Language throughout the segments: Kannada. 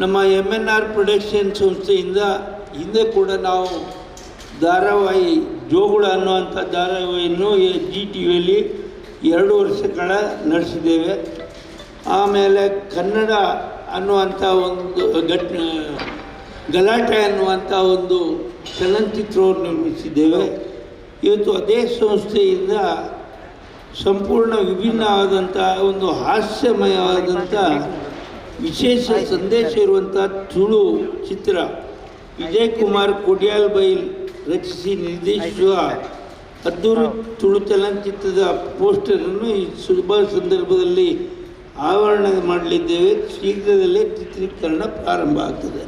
ನಮ್ಮ ಎಂ ಎನ್ ಆರ್ ಪ್ರೊಡಕ್ಷನ್ ಸಂಸ್ಥೆಯಿಂದ ಹಿಂದೆ ಕೂಡ ನಾವು ಧಾರಾವಾಹಿ ಜೋಗುಳ ಅನ್ನುವಂಥ ಧಾರಾವಾಹಿಯನ್ನು ಜಿ ಟಿ ವಿಯಲ್ಲಿ ಎರಡು ವರ್ಷಗಳ ನಡೆಸಿದ್ದೇವೆ. ಆಮೇಲೆ ಕನ್ನಡ ಅನ್ನುವಂಥ ಒಂದು ಘಟ್, ಗಲಾಟೆ ಅನ್ನುವಂಥ ಒಂದು ಚಲನಚಿತ್ರವನ್ನು ನಿರ್ಮಿಸಿದ್ದೇವೆ. ಇವತ್ತು ಅದೇ ಸಂಸ್ಥೆಯಿಂದ ಸಂಪೂರ್ಣ ವಿಭಿನ್ನವಾದಂಥ ಒಂದು ಹಾಸ್ಯಮಯವಾದಂಥ ವಿಶೇಷ ಸಂದೇಶ ಇರುವಂಥ ತುಳು ಚಿತ್ರ ವಿಜಯ್ ಕುಮಾರ್ ಕೊಡಿಯಾಲ್ ಬೈಲ್ ರಚಿಸಿ ನಿರ್ದೇಶಿಸುವ ಅದ್ದೂರು ತುಳು ಚಲನಚಿತ್ರದ ಪೋಸ್ಟರನ್ನು ಈ ಶುಭ ಸಂದರ್ಭದಲ್ಲಿ ಆವರಣ ಮಾಡಲಿದ್ದೇವೆ. ಶೀಘ್ರದಲ್ಲೇ ಚಿತ್ರೀಕರಣ ಪ್ರಾರಂಭ ಆಗ್ತದೆ.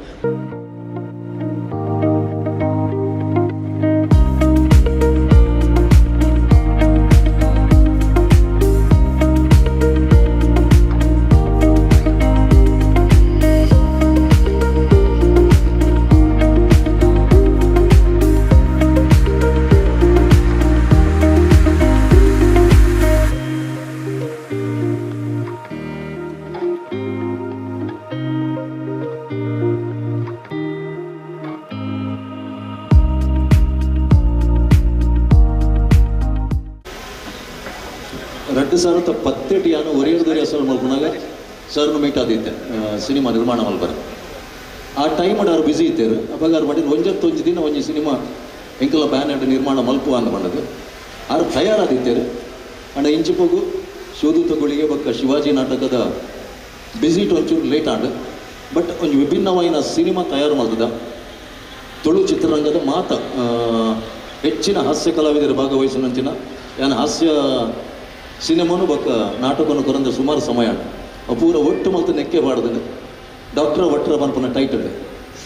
ಲಡ್ಡು ಸಾರು ತ ಪತ್ತೆಟು ಯಾನು ಒರಿಯರ್ ದೊರೆ ಹೆಸರು ಮಲ್ಪುನಾಗ ಸರ್ ಮೀಟ್ ಆದಿತ್ತೆ ಸಿನಿಮಾ ನಿರ್ಮಾಣ ಮಲ್ಬರ ಆ ಟೈಮ್ ಅವ್ರು ಬಿಜಿ ಇದ್ದೇರು. ಅವಾಗ ಅವ್ರು ಮಾಡಿದ್ರು ಒಂಜತ್ತು ದಿನ ಒಂಜಿ ಸಿನಿಮಾ ಎಂಕಲ ಬ್ಯಾನ್ ಅಡ್ ನಿರ್ಮಾಣ ಮಲ್ಪುವ ಅಂದ್ ಮಾಡೋದು ಅವ್ರು ತಯಾರಾದಿದ್ದೇರು ಅಣ್ಣ ಇಂಚಿಪೋಗು ಶೋಧು ತಗೊಳಿಗೆ ಬಕ್ಕ ಶಿವಾಜಿ ನಾಟಕದ ಬ್ಯುಸಿ ಒಂಚೂರು ಲೇಟ್ ಆಂಡ್ ಬಟ್ ಒಂದು ವಿಭಿನ್ನವಾಯಿನ ಸಿನಿಮಾ ತಯಾರು ಮಾಡ್ತದ ತುಳು ಚಿತ್ರರಂಗದ ಮಾತ ಹೆಚ್ಚಿನ ಹಾಸ್ಯ ಕಲಾವಿದರು ಭಾಗವಹಿಸಿನಂಚಿನ, ಯಾನು ಹಾಸ್ಯ ಸಿನಿಮಾನು ಬಕ್ಕ ನಾಟಕವನ್ನು ಕೊರಂದ ಸುಮಾರು ಸಮಯ. ಅಪೂರ ಒಟ್ಟು ಮತ್ತು ನೆಕ್ಕೆ ಬಾಡದ ಡಾಕ್ಟರ್ ಒಟ್ಟರ ಬನ್ಪನ ಟೈಟಲ್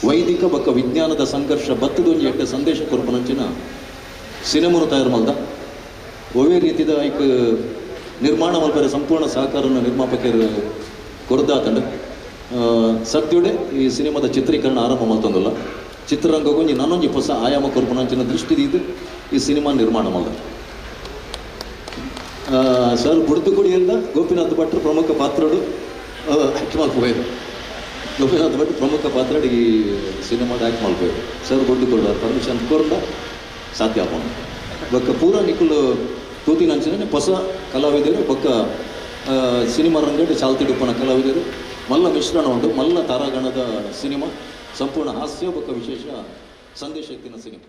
ವೈದಿಕ ಬಕ್ಕ ವಿಜ್ಞಾನದ ಸಂಘರ್ಷ ಬತ್ತದೊಂದು ಎಟ್ಟ ಸಂದೇಶ ಕೊರಪನಂಚಿನ ಸಿನಿಮಾನು ತಯಾರು ಮಲ್ದ ಒವೇ ರೀತಿದ ಐಕ್ ನಿರ್ಮಾಣ ಮಲ್ಪರೆ ಸಂಪೂರ್ಣ ಸಹಕಾರನ ನಿರ್ಮಾಪಕರು ಕೊರದಾತಂಡ ಸದ್ಯುಡೆ ಈ ಸಿನಿಮಾದ ಚಿತ್ರೀಕರಣ ಆರಂಭ ಮಾಡ್ತಂದಲ್ಲ. ಚಿತ್ರರಂಗಗೊಂಜಿ ನಾನೊಂಜಿ ಹೊಸ ಆಯಾಮ ದೃಷ್ಟಿ ದೃಷ್ಟಿದಿದ್ದು ಈ ಸಿನಿಮಾ ನಿರ್ಮಾಣ ಮಾಡ್ದ. ಆ, ಸರ್ ಬುಡ್ದುಗುಡಿಯಿಂದ ಗೋಪಿನಾಥ್ ಭಟ್ರು ಪ್ರಮುಖ ಪಾತ್ರಡು ಆ್ಯಕ್ಟ್ ಮಾಡ್ಕೋಬೇಕು. ಗೋಪಿನಾಥ್ ಭಟ್ ಪ್ರಮುಖ ಪಾತ್ರಡು ಈ ಸಿನಿಮಾದ ಆ್ಯಕ್ಟ್ ಮಾಡ್ಕೋಯ್ದು ಸರ್ ಬುಡ್ದುಕೊಡ ಪರ್ಮಿಷನ್ ಕೊರ್ದ ಸಾಧ್ಯ ಆಗೋಣ ಬೊಕ್ಕ ಪೂರ ನಿಖುಲು ತೂತಿನಂಚಿನ ಹೊಸ ಕಲಾವಿದರು, ಬೊಕ್ಕ ಸಿನಿಮಾ ರಂಗಡ್ ಚಾಲ್ತಿಡುಪ್ಪನ ಕಲಾವಿದರು, ಮಲ್ಲ ಮಿಶ್ರಣ ಉಂಟು, ಮಲ್ಲ ತಾರಾಗಣದ ಸಿನಿಮಾ ಸಂಪೂರ್ಣ ಹಾಸ್ಯ ಬೊಕ್ಕ ವಿಶೇಷ ಸಂದೇಶ ಎತ್ತಿನ ಸಿನಿಮಾ